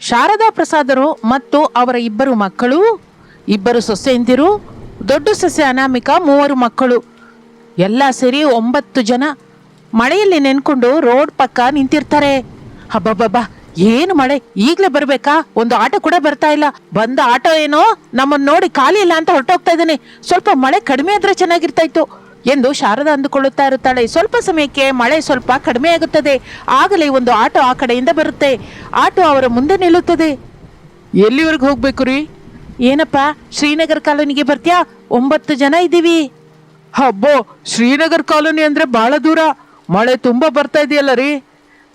ಶಾರದಾ ಪ್ರಸಾದರು ಮತ್ತು ಅವರ ಇಬ್ಬರು ಮಕ್ಕಳು, ಇಬ್ಬರು ಸೊಸೆಯಂದಿರು, ದೊಡ್ಡ ಸೊಸೆ ಅನಾಮಿಕ, ಮೂವರು ಮಕ್ಕಳು. ಎಲ್ಲ ಸೇರಿ ಒಂಬತ್ತು ಜನ. ಮಳೆಯಲ್ಲಿ ನೆನ್ಕೊಂಡು ರೋಡ್ ಪಕ್ಕ ನಿಂತಿರ್ತಾರೆ. ಹಬ್ಬಬ್ಬಬ್ಬ ಏನು ಮಳೆ? ಈಗಲೇ ಬರಬೇಕಾ? ಒಂದು ಆಟೋ ಕೂಡ ಬರ್ತಾ ಇಲ್ಲ. ಬಂದ ಆಟೋ ಏನೋ ನಮ್ಮನ್ನ ನೋಡಿ ಖಾಲಿ ಇಲ್ಲ ಅಂತ ಹೊರಟೋಗ್ತಾ ಇದ್ದಾನೆ. ಸ್ವಲ್ಪ ಮಳೆ ಕಡಿಮೆ ಆದ್ರೆ ಚೆನ್ನಾಗಿರ್ತಾ ಇತ್ತು. ಎಂದು ಶಾರದಾ ಅಂದುಕೊಳ್ಳುತ್ತಾ ಇರುತ್ತಾಳೆ. ಸ್ವಲ್ಪ ಸಮಯಕ್ಕೆ ಮಳೆ ಸ್ವಲ್ಪ ಕಡಿಮೆ ಆಗುತ್ತದೆ. ಆಗಲೇ ಒಂದು ಆಟೋ ಆ ಕಡೆಯಿಂದ ಬರುತ್ತೆ. ಆಟೋ ಅವರ ಮುಂದೆ ನಿಲ್ಲುತ್ತದೆ. ಎಲ್ಲಿವರೆಗೆ ಹೋಗ್ಬೇಕು ರೀ? ಏನಪ್ಪ ಶ್ರೀನಗರ್ ಕಾಲೋನಿಗೆ ಬರ್ತೀಯಾ? ಒಂಬತ್ತು ಜನ ಇದ್ದೀವಿ. ಹಬ್ಬೋ ಶ್ರೀನಗರ್ ಕಾಲೋನಿ ಅಂದ್ರೆ ಬಹಳ ದೂರ. ಮಳೆ ತುಂಬಾ ಬರ್ತಾ ಇದೆಯಲ್ಲ ರೀ?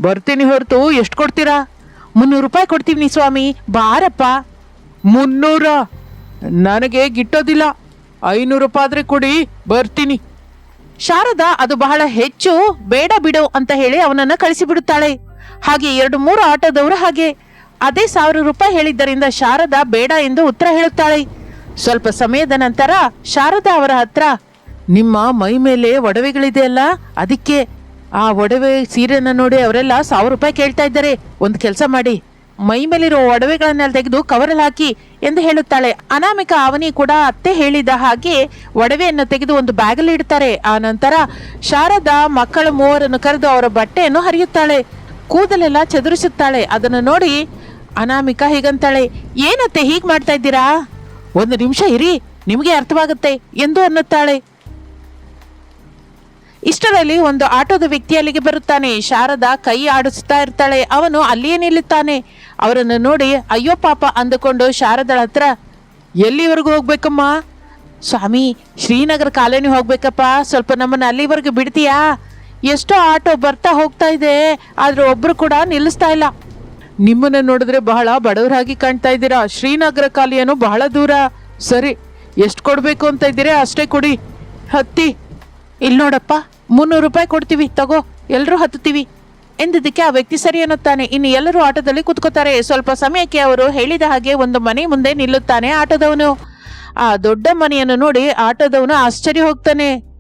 ಬರ್ತೀನಿ ಹೊರತು ಎಷ್ಟು ಕೊಡ್ತೀರಾ? ಮುನ್ನೂರು ರೂಪಾಯಿ ಕೊಡ್ತೀವಿ ಸ್ವಾಮಿ. ಬಾರಪ್ಪ. ಮುನ್ನೂರ? ನನಗೆ ಗಿಟ್ಟೋದಿಲ್ಲ. ಐನೂರು ರೂಪಾಯಿ ಆದರೆ ಕೊಡಿ ಬರ್ತೀನಿ. ಶಾರದಾ, ಅದು ಬಹಳ ಹೆಚ್ಚು ಬೇಡ ಬಿಡು ಅಂತ ಹೇಳಿ ಅವನನ್ನ ಕಳಿಸಿಬಿಡುತ್ತಾಳೆ ಹಾಗೆ ಎರಡು ಮೂರು ಆಟೋದವರು ಹಾಗೆ. ಅದೇ ಸಾವಿರ ರೂಪಾಯಿ ಹೇಳಿದ್ದರಿಂದ ಶಾರದಾ ಬೇಡ ಎಂದು ಉತ್ತರ ಹೇಳುತ್ತಾಳೆ. ಸ್ವಲ್ಪ ಸಮಯದ ನಂತರ ಶಾರದಾ ಅವರ ಹತ್ರ, ನಿಮ್ಮ ಮೈ ಮೇಲೆ ಒಡವೆಗಳಿದೆ ಅದಕ್ಕೆ ಆ ಒಡವೆ ಸೀರೆನ ನೋಡಿ ಅವರೆಲ್ಲ ಸಾವಿರ ರೂಪಾಯಿ ಕೇಳ್ತಾ ಇದ್ದಾರೆ. ಒಂದು ಕೆಲಸ ಮಾಡಿ. ಮೈ ಮೇಲಿರೋ ಒಡವೆಗಳನ್ನೆಲ್ಲ ತೆಗೆದು ಕವರಲ್ಲಿ ಹಾಕಿ ಎಂದು ಹೇಳುತ್ತಾಳೆ. ಅನಾಮಿಕ ಅವನಿ ಕೂಡ ಅತ್ತೆ ಹೇಳಿದ ಹಾಗೆ ಒಡವೆಯನ್ನು ತೆಗೆದು ಒಂದು ಬ್ಯಾಗಲ್ಲಿ ಇಡ್ತಾರೆ. ಆ ನಂತರ ಶಾರದಾ ಮಕ್ಕಳ ಮೂವರನ್ನು ಕರೆದು ಅವರ ಬಟ್ಟೆಯನ್ನು ಹರಿಯುತ್ತಾಳೆ. ಕೂದಲೆಲ್ಲ ಚದುರಿಸುತ್ತಾಳೆ. ಅದನ್ನು ನೋಡಿ ಅನಾಮಿಕ ಹೀಗಂತಾಳೆ, ಏನತ್ತೆ, ಹೀಗೆ ಮಾಡ್ತಾ ಇದ್ದೀರಾ? ಒಂದು ನಿಮಿಷ ಇರಿ, ನಿಮಗೆ ಅರ್ಥವಾಗುತ್ತೆ ಎಂದು ಅನ್ನುತ್ತಾಳೆ. ಇಷ್ಟರಲ್ಲಿ ಒಂದು ಆಟೋದ ವ್ಯಕ್ತಿ ಅಲ್ಲಿಗೆ ಬರುತ್ತಾನೆ. ಶಾರದಾ ಕೈ ಆಡಿಸ್ತಾ ಇರ್ತಾಳೆ. ಅವನು ಅಲ್ಲಿಯೇ ನಿಲ್ಲುತ್ತಾನೆ. ಅವರನ್ನು ನೋಡಿ, ಅಯ್ಯೋ ಪಾಪ, ಅಂದುಕೊಂಡು ಶಾರದಳ ಹತ್ರ, ಎಲ್ಲಿವರೆಗೂ ಹೋಗ್ಬೇಕಮ್ಮ? ಸ್ವಾಮಿ, ಶ್ರೀನಗರ ಕಾಲೋನಿ ಹೋಗ್ಬೇಕಪ್ಪ. ಸ್ವಲ್ಪ ನಮ್ಮನ್ನ ಅಲ್ಲಿವರೆಗೂ ಬಿಡ್ತೀಯಾ? ಎಷ್ಟೋ ಆಟೋ ಬರ್ತಾ ಹೋಗ್ತಾ ಇದೆ, ಆದ್ರೆ ಒಬ್ರು ಕೂಡ ನಿಲ್ಲಿಸ್ತಾ ಇಲ್ಲ. ನಿಮ್ಮನ್ನ ನೋಡಿದ್ರೆ ಬಹಳ ಬಡವರಾಗಿ ಕಾಣ್ತಾ ಇದ್ದೀರಾ. ಶ್ರೀನಗರ ಕಾಲಿಯನು ಬಹಳ ದೂರ. ಸರಿ, ಎಷ್ಟು ಕೊಡಬೇಕು ಅಂತ ಇದ್ದೀರಾ? ಅಷ್ಟೇ ಕೊಡಿ. ಹತ್ತಿ. ಇಲ್ಲಿ ನೋಡಪ್ಪ, ಮುನ್ನೂರು ರೂಪಾಯಿ ಕೊಡ್ತೀವಿ. ತಗೋ ಎಲ್ಲರೂ ಹತ್ತುತ್ತೀವಿ. ಎಂದಿದ್ದಕ್ಕೆ ಆ ವ್ಯಕ್ತಿ ಸರಿ ಅನ್ನುತ್ತಾನೆ. ಇನ್ನು ಎಲ್ಲರೂ ಆಟೋದಲ್ಲಿ ಕುತ್ಕೋತಾರೆ. ಸ್ವಲ್ಪ ಸಮಯಕ್ಕೆ ಅವರು ಹೇಳಿದ ಹಾಗೆ ಒಂದು ಮನೆ ಮುಂದೆ ನಿಲ್ಲುತ್ತಾನೆ ಆಟೋದವನು. ಆ ದೊಡ್ಡ ಮನೆಯನ್ನು ನೋಡಿ ಆಟೋದವನು ಆಶ್ಚರ್ಯ ಹೋಗ್ತಾನೆ.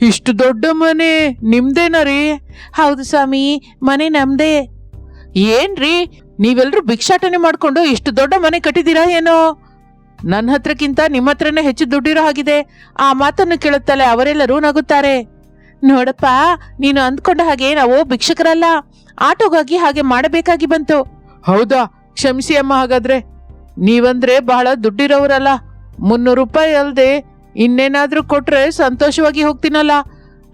ಇಷ್ಟು ದೊಡ್ಡ ಮನೆ ನಿಮ್ದೇನ ರೀ? ಹೌದು ಸ್ವಾಮಿ, ಮನೆ ನಮ್ದೇ. ಏನ್ರಿ? ನೀವೆಲ್ಲರೂ ಭಿಕ್ಷಾಟನೆ ಮಾಡಿಕೊಂಡು ಇಷ್ಟು ದೊಡ್ಡ ಮನೆ ಕಟ್ಟಿದ್ದೀರಾ ಏನೋ? ನನ್ನ ಹತ್ರಕ್ಕಿಂತ ನಿಮ್ಮ ಹತ್ರನೇ ಹೆಚ್ಚು ದುಡ್ಡಿರೋ ಹಾಗಿದೆ. ಆ ಮಾತನ್ನು ಕೇಳುತ್ತಲೇ ಅವರೆಲ್ಲರೂ ನಗುತ್ತಾರೆ ನೋಡಪ್ಪ, ನೀನು ಅಂದ್ಕೊಂಡ ಹಾಗೆ ನಾವು ಭಿಕ್ಷಕರಲ್ಲ. ಆಟೋಗಾಗಿ ಹಾಗೆ ಮಾಡಬೇಕಾಗಿ ಬಂತು. ಹೌದಾ? ಕ್ಷಮಿಸಿ ಅಮ್ಮ ಹಾಗಾದ್ರೆ. ನೀವಂದ್ರೆ ಬಹಳ ದುಡ್ಡಿರೋರಲ್ಲ. ಮುನ್ನೂರು ರೂಪಾಯಿ ಅಲ್ಲದೆ ಇನ್ನೇನಾದ್ರೂ ಕೊಟ್ರೆ ಸಂತೋಷವಾಗಿ ಹೋಗ್ತೀನಲ್ಲ.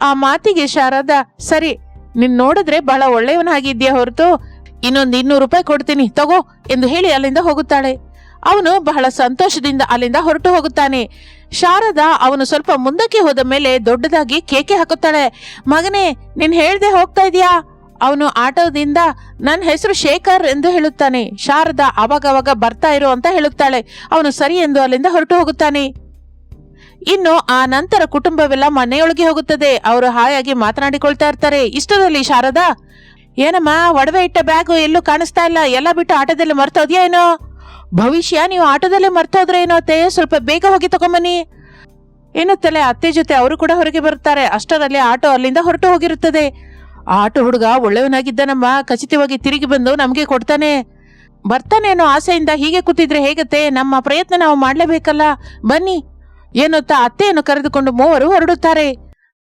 ಆ ಮಾತಿಗೆ ಶಾರದಾ, ಸರಿ, ನಿನ್ ನೋಡಿದ್ರೆ ಬಹಳ ಒಳ್ಳೆಯವನಾಗಿದ್ಯಾ ಹೊರತು. ಇನ್ನೊಂದು ಇನ್ನೂರು ರೂಪಾಯಿ ಕೊಡ್ತೀನಿ, ತಗೋ ಎಂದು ಹೇಳಿ ಅಲ್ಲಿಂದ ಹೋಗುತ್ತಾಳೆ. ಅವನು ಬಹಳ ಸಂತೋಷದಿಂದ ಅಲ್ಲಿಂದ ಹೊರಟು ಹೋಗುತ್ತಾನೆ. ಶಾರದಾ ಅವನು ಸ್ವಲ್ಪ ಮುಂದಕ್ಕೆ ಹೋದ ಮೇಲೆ ದೊಡ್ಡದಾಗಿ ಕೇಕೆ ಹಾಕುತ್ತಾಳೆ. ಮಗನೇ, ನೀನ್ ಹೇಳ್ದೆ ಹೋಗ್ತಾ ಇದೀಯಾ? ಅವನು ಆಟೋದಿಂದ ನನ್ನ ಹೆಸರು ಶೇಖರ್ ಎಂದು ಹೇಳುತ್ತಾನೆ. ಶಾರದಾ ಅವಾಗವಾಗ ಬರ್ತಾ ಇರು ಅಂತ ಹೇಳುತ್ತಾಳೆ. ಅವನು ಸರಿ ಎಂದು ಅಲ್ಲಿಂದ ಹೊರಟು ಹೋಗುತ್ತಾನೆ. ಇನ್ನು ಆ ನಂತರ ಕುಟುಂಬವೆಲ್ಲ ಮನೆಯೊಳಗೆ ಹೋಗುತ್ತದೆ. ಅವರು ಹಾಯಾಗಿ ಮಾತನಾಡಿಕೊಳ್ತಾ ಇರ್ತಾರೆ. ಇಷ್ಟದಲ್ಲಿ ಶಾರದಾ, ಏನಮ್ಮ, ಒಡವೆ ಇಟ್ಟ ಬ್ಯಾಗು ಎಲ್ಲೂ ಕಾಣಿಸ್ತಾ ಇಲ್ಲ. ಎಲ್ಲ ಬಿಟ್ಟು ಆಟೋದಲ್ಲಿ ಮರ್ತೋದ್ಯಾ ಏನೋ? ಭವಿಷ್ಯ, ನೀವು ಆಟೋದಲ್ಲೇ ಮರ್ತೋದ್ರೆ ಏನೋ ಅತ್ತೆ? ಸ್ವಲ್ಪ ಬೇಗ ಹೋಗಿ ತಗೊಂಬನ್ನಿ. ಎನ್ನುತ್ತಲೇ ಅತ್ತೆ ಜೊತೆ ಅವರು ಕೂಡ ಹೊರಗೆ ಬರುತ್ತಾರೆ. ಅಷ್ಟರಲ್ಲಿ ಆಟೋ ಅಲ್ಲಿಂದ ಹೊರಟು ಹೋಗಿರುತ್ತದೆ. ಆಟೋ ಹುಡುಗ ಒಳ್ಳೆಯವನಾಗಿದ್ದನಮ್ಮ ಖಚಿತವಾಗಿ ತಿರುಗಿ ಬಂದು ನಮಗೆ ಕೊಡ್ತಾನೆ. ಬರ್ತಾನೆ ಅನ್ನೋ ಆಸೆಯಿಂದ ಹೀಗೆ ಕೂತಿದ್ರೆ ಹೇಗತ್ತೆ? ನಮ್ಮ ಪ್ರಯತ್ನ ನಾವು ಮಾಡಲೇಬೇಕಲ್ಲ. ಬನ್ನಿ. ಎನ್ನುತ್ತಾ ಅತ್ತೆಯನ್ನು ಕರೆದುಕೊಂಡು ಮೂವರು ಹೊರಡುತ್ತಾರೆ.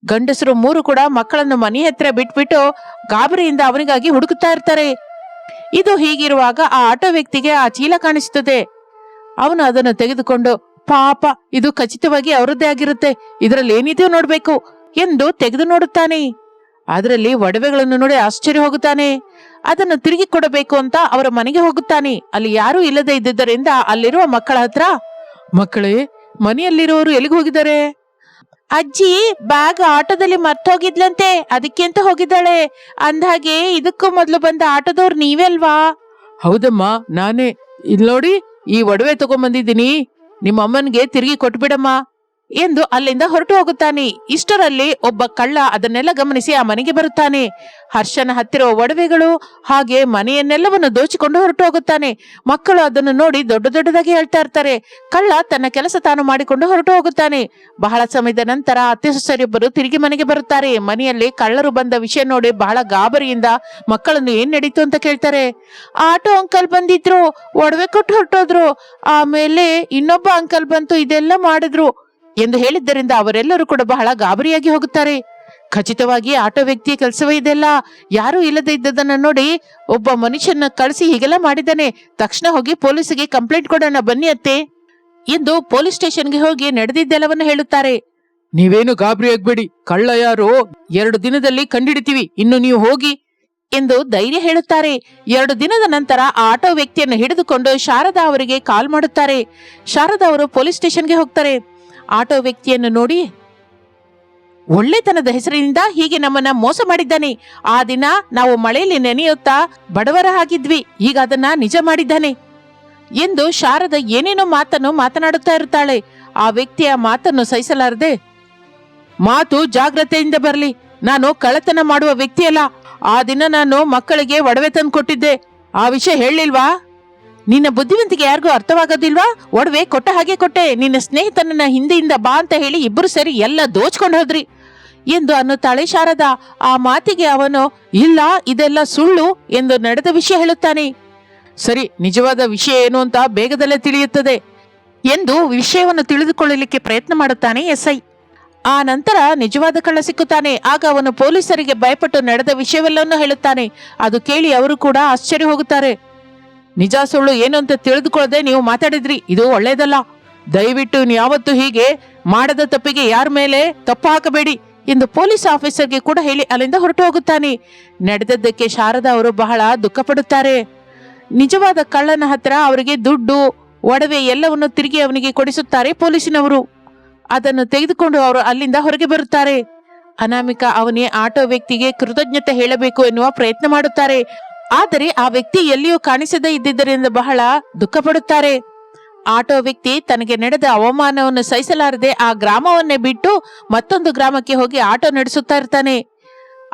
ಗಂಡಸರು ಮೂರು ಕೂಡ ಮಕ್ಕಳನ್ನು ಮನೆ ಹತ್ರ ಬಿಟ್ಬಿಟ್ಟು ಗಾಬರಿಯಿಂದ ಅವನಿಗಾಗಿ ಹುಡುಕುತ್ತಾ ಇರ್ತಾರೆ. ಇದು ಹೀಗಿರುವಾಗ ಆ ಆಟೋ ವ್ಯಕ್ತಿಗೆ ಆ ಚೀಲ ಕಾಣಿಸುತ್ತದೆ. ಅವನು ಅದನ್ನು ತೆಗೆದುಕೊಂಡು, ಪಾಪ, ಇದು ಖಚಿತವಾಗಿ ಅವರದ್ದೇ ಆಗಿರುತ್ತೆ, ಇದರಲ್ಲಿ ಏನಿದೆಯೋ ನೋಡ್ಬೇಕು ಎಂದು ತೆಗೆದು ನೋಡುತ್ತಾನೆ. ಅದರಲ್ಲಿ ಒಡವೆಗಳನ್ನು ನೋಡಿ ಆಶ್ಚರ್ಯ ಹೋಗುತ್ತಾನೆ. ಅದನ್ನು ತಿರುಗಿ ಕೊಡಬೇಕು ಅಂತ ಅವರ ಮನೆಗೆ ಹೋಗುತ್ತಾನೆ. ಅಲ್ಲಿ ಯಾರೂ ಇಲ್ಲದೆ ಇದ್ದುದರಿಂದ ಅಲ್ಲಿರುವ ಮಕ್ಕಳ ಹತ್ರ, ಮಕ್ಕಳೇ, ಮನೆಯಲ್ಲಿರುವವರು ಎಲ್ಲಿಗೆ ಹೋಗಿದ್ದಾರೆ? ಅಜ್ಜಿ ಬ್ಯಾಗ್ ಆಟೋದಲ್ಲಿ ಮರ್ತೋಗಿದ್ಲಂತೆ. ಅದಕ್ಕೆ ಅಂತ ಹೋಗಿದ್ದಾಳೆ. ಅಂದ್ಹಾಗೆ, ಇದಕ್ಕೂ ಮೊದಲು ಬಂದ ಆಟೋದವ್ರು ನೀವೇ ಅಲ್ವಾ? ಹೌದಮ್ಮ, ನಾನೇ. ಇಲ್ಲಿ ನೋಡಿ ಈ ಒಡವೆ ತಗೊಂಬಂದಿದ್ದೀನಿ. ನಿಮ್ಮ ಅಮ್ಮನಿಗೆ ತಿರುಗಿ ಕೊಟ್ಬಿಡಮ್ಮ. ಎಂದು ಅಲ್ಲಿಂದ ಹೊರಟು ಹೋಗುತ್ತಾನೆ. ಇಷ್ಟರಲ್ಲಿ ಒಬ್ಬ ಕಳ್ಳ ಅದನ್ನೆಲ್ಲ ಗಮನಿಸಿ ಆ ಮನೆಗೆ ಬರುತ್ತಾನೆ. ಹರ್ಷನ ಹತ್ತಿರ ಒಡವೆಗಳು ಹಾಗೆ ಮನೆಯನ್ನೆಲ್ಲವನ್ನು ದೋಚಿಕೊಂಡು ಹೊರಟು ಹೋಗುತ್ತಾನೆ. ಮಕ್ಕಳು ಅದನ್ನು ನೋಡಿ ದೊಡ್ಡ ದೊಡ್ಡದಾಗಿ ಹೇಳ್ತಾ ಇರ್ತಾರೆ. ಕಳ್ಳ ತನ್ನ ಕೆಲಸ ತಾನು ಮಾಡಿಕೊಂಡು ಹೊರಟು ಹೋಗುತ್ತಾನೆ. ಬಹಳ ಸಮಯದ ನಂತರ ಅತ್ತೆ ತಿರುಗಿ ಮನೆಗೆ ಬರುತ್ತಾರೆ. ಮನೆಯಲ್ಲಿ ಕಳ್ಳರು ಬಂದ ವಿಷಯ ನೋಡಿ ಬಹಳ ಗಾಬರಿಯಿಂದ ಮಕ್ಕಳನ್ನು ಏನ್ ನಡೀತು ಅಂತ ಕೇಳ್ತಾರೆ. ಆಟೋ ಅಂಕಲ್ ಬಂದಿದ್ರು, ಒಡವೆ ಕೊಟ್ಟು ಹೊರಟೋದ್ರು. ಆಮೇಲೆ ಇನ್ನೊಬ್ಬ ಅಂಕಲ್ ಬಂತು, ಇದೆಲ್ಲ ಮಾಡಿದ್ರು. ಎಂದು ಹೇಳಿದ್ದರಿಂದ ಅವರೆಲ್ಲರೂ ಕೂಡ ಬಹಳ ಗಾಬರಿಯಾಗಿ ಹೋಗುತ್ತಾರೆ. ಖಚಿತವಾಗಿ ಆಟೋ ವ್ಯಕ್ತಿಯ ಕೆಲಸವೇ ಇದೆಲ್ಲ ಯಾರೂ ಇಲ್ಲದೆ ಇದ್ದದನ್ನ ನೋಡಿ ಒಬ್ಬ ಮನುಷ್ಯನ ಕಳಿಸಿ ಹೀಗೆಲ್ಲ ಮಾಡಿದ್ದಾನೆ. ತಕ್ಷಣ ಹೋಗಿ ಪೊಲೀಸಿಗೆ ಕಂಪ್ಲೇಂಟ್ ಕೊಡೋಣ, ಬನ್ನಿ ಅತ್ತೆ ಎಂದು ಪೊಲೀಸ್ ಸ್ಟೇಷನ್ಗೆ ಹೋಗಿ ನಡೆದಿದ್ದೆಲ್ಲವನ್ನು ಹೇಳುತ್ತಾರೆ. ನೀವೇನು ಗಾಬರಿ ಆಗ್ಬೇಡಿ. ಕಳ್ಳ ಯಾರು, ಎರಡು ದಿನದಲ್ಲಿ ಕಂಡಿಡಿತೀವಿ. ಇನ್ನು ನೀವು ಹೋಗಿ ಎಂದು ಧೈರ್ಯ ಹೇಳುತ್ತಾರೆ. ಎರಡು ದಿನದ ನಂತರ ಆ ಆಟೋ ವ್ಯಕ್ತಿಯನ್ನು ಹಿಡಿದುಕೊಂಡು ಶಾರದಾ ಅವರಿಗೆ ಕಾಲ್ ಮಾಡುತ್ತಾರೆ. ಶಾರದಾ ಅವರು ಪೊಲೀಸ್ ಸ್ಟೇಷನ್ಗೆ ಹೋಗ್ತಾರೆ. ಆಟೋ ವ್ಯಕ್ತಿಯನ್ನು ನೋಡಿ ಒಳ್ಳೆತನದ ಹೆಸರಿನಿಂದ ಹೀಗೆ ನಮ್ಮನ್ನ ಮೋಸ ಮಾಡಿದ್ದಾನೆ. ಆ ದಿನ ನಾವು ಮಳೆಯಲ್ಲಿ ನೆನೆಯುತ್ತಾ ಬಡವರ ಹಾಗಿದ್ವಿ. ಈಗ ಅದನ್ನ ನಿಜ ಮಾಡಿದ್ದಾನೆ. ಎಂದು ಶಾರದ ಏನೇನೋ ಮಾತನ್ನು ಮಾತನಾಡುತ್ತಾ ಇರುತ್ತಾಳೆ. ಆ ವ್ಯಕ್ತಿಯ ಮಾತನ್ನು ಸಹಿಸಲಾರದೆ, ಮಾತು ಜಾಗ್ರತೆಯಿಂದ ಬರಲಿ. ನಾನು ಕಳ್ಳತನ ಮಾಡುವ ವ್ಯಕ್ತಿಯಲ್ಲ. ಆ ದಿನ ನಾನು ಮಕ್ಕಳಿಗೆ ಒಡವೆ ತಂದು ಕೊಟ್ಟಿದ್ದೆ. ಆ ವಿಷಯ ಹೇಳಿಲ್ವಾ? ನಿನ್ನ ಬುದ್ಧಿವಂತಿಗೆ ಯಾರಿಗೂ ಅರ್ಥವಾಗೋದಿಲ್ವಾ? ಒಡವೆ ಕೊಟ್ಟ ಹಾಗೆ ಕೊಟ್ಟೆ. ನಿನ್ನ ಸ್ನೇಹಿತನನ್ನ ಹಿಂದೆಯಿಂದ ಬಾ ಅಂತ ಹೇಳಿ ಇಬ್ಬರು ಸೇರಿ ಎಲ್ಲ ದೋಚ್ಕೊಂಡು ಹೋದ್ರಿ. ಎಂದು ಅನ್ನುತ್ತಾಳೆ ಶಾರದ. ಆ ಮಾತಿಗೆ ಅವನು, ಇಲ್ಲ, ಇದೆಲ್ಲ ಸುಳ್ಳು ಎಂದು ನಡೆದ ವಿಷಯ ಹೇಳುತ್ತಾನೆ. ಸರಿ, ನಿಜವಾದ ವಿಷಯ ಏನು ಅಂತ ಬೇಗದಲ್ಲೇ ತಿಳಿಯುತ್ತದೆ ಎಂದು ವಿಷಯವನ್ನು ತಿಳಿದುಕೊಳ್ಳಲಿಕ್ಕೆ ಪ್ರಯತ್ನ ಮಾಡುತ್ತಾನೆ ಎಸ್ಐ. ಆ ನಂತರ ನಿಜವಾದ ಕಳ್ಳ ಸಿಕ್ಕುತ್ತಾನೆ. ಆಗ ಅವನು ಪೊಲೀಸರಿಗೆ ಭಯಪಟ್ಟು ನಡೆದ ವಿಷಯವೆಲ್ಲವನ್ನೂ ಹೇಳುತ್ತಾನೆ. ಅದು ಕೇಳಿ ಅವರು ಕೂಡ ಆಶ್ಚರ್ಯ ಹೋಗುತ್ತಾರೆ. ನಿಜ ಸುಳ್ಳು ಏನು ಅಂತ ತಿಳಿದುಕೊಳ್ಳದೆ ನೀವು ಮಾತಾಡಿದ್ರಿ. ಇದು ಒಳ್ಳೇದಲ್ಲ ದಯವಿಟ್ಟು ಯಾವತ್ತು ಹೀಗೆ ಮಾಡದ ತಪ್ಪಿಗೆ ಯಾರ ಮೇಲೆ ತಪ್ಪು ಹಾಕಬೇಡಿ ಎಂದು ಪೊಲೀಸ್ ಆಫೀಸರ್ಗೆ ಕೂಡ ಹೇಳಿ ಅಲ್ಲಿಂದ ಹೊರಟು ಹೋಗುತ್ತಾನೆ ನಡೆದದ್ದಕ್ಕೆ ಶಾರದಾ ಅವರು ಬಹಳ ದುಃಖ ಪಡುತ್ತಾರೆ ನಿಜವಾದ ಕಳ್ಳನ ಹತ್ರ ಅವರಿಗೆ ದುಡ್ಡು, ಒಡವೆ ಎಲ್ಲವನ್ನು ತಿರುಗಿ ಅವನಿಗೆ ಕೊಡಿಸುತ್ತಾರೆ ಪೊಲೀಸಿನವರು. ಅದನ್ನು ತೆಗೆದುಕೊಂಡು ಅವರು ಅಲ್ಲಿಂದ ಹೊರಗೆ ಬರುತ್ತಾರೆ. ಅನಾಮಿಕಾ ಅವನೇ ಆಟೋ ವ್ಯಕ್ತಿಗೆ ಕೃತಜ್ಞತೆ ಹೇಳಬೇಕು ಎನ್ನುವ ಪ್ರಯತ್ನ ಮಾಡುತ್ತಾರೆ. ಆದರೆ ಆ ವ್ಯಕ್ತಿ ಎಲ್ಲಿಯೂ ಕಾಣಿಸದೇ ಇದ್ದಿದ್ದರಿಂದ ಬಹಳ ದುಃಖ ಪಡುತ್ತಾರೆ ಆಟೋ ವ್ಯಕ್ತಿ ತನಗೆ ನಡೆದ ಅವಮಾನವನ್ನು ಸಹಿಸಲಾರದೆ ಆ ಗ್ರಾಮವನ್ನೇ ಬಿಟ್ಟು ಮತ್ತೊಂದು ಗ್ರಾಮಕ್ಕೆ ಹೋಗಿ ಆಟೋ ನಡೆಸುತ್ತಾ ಇರ್ತಾನೆ.